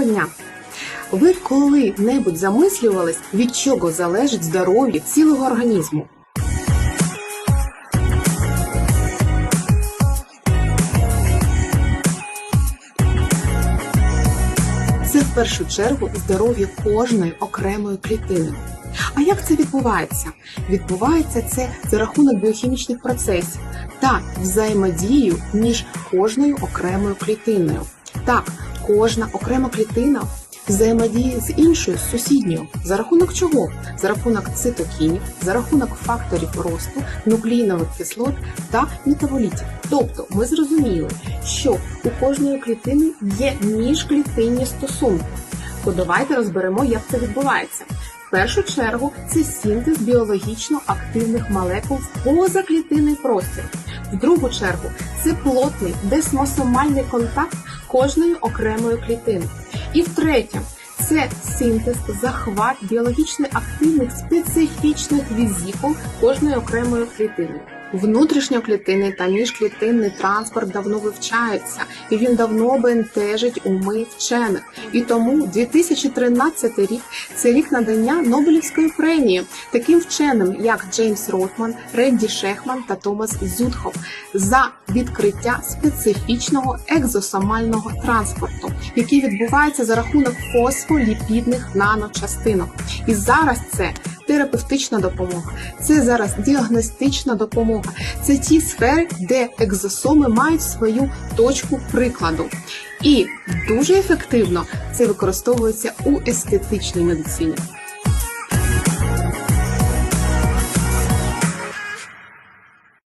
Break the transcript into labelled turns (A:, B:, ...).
A: Доброго дня! Ви коли-небудь замислювались, від чого залежить здоров'я цілого організму? Це в першу чергу здоров'я кожної окремої клітини. А як це відбувається? Відбувається це за рахунок біохімічних процесів та взаємодію між кожною окремою клітиною. Так, кожна окрема клітина взаємодіє з іншою з сусідньою. За рахунок чого? За рахунок цитокінів, за рахунок факторів росту, нуклеїнових кислот та метаболітів. Тобто ми зрозуміли, що у кожної клітини є міжклітинні стосунки. То давайте розберемо, як це відбувається. В першу чергу це синтез біологічно активних молекул в позаклітинний простір. В другу чергу це плотний десмосомальний контакт кожної окремої клітини. І втретє, це синтез, захват біологічно активних специфічних візикул кожної окремої клітини. Внутрішньоклітинний та міжклітинний транспорт давно вивчаються, і він давно бентежить уми вчених. І тому 2013 рік це рік надання Нобелівської премії таким вченим, як Джеймс Ротман, Ренді Шехман та Томас Зюдхоф за відкриття специфічного екзосомального транспорту, який відбувається за рахунок фосфоліпідних наночастинок. І зараз це терапевтична допомога, це зараз діагностична допомога. Це ті сфери, де екзосоми мають свою точку прикладу. І дуже ефективно це використовується у естетичній медицині.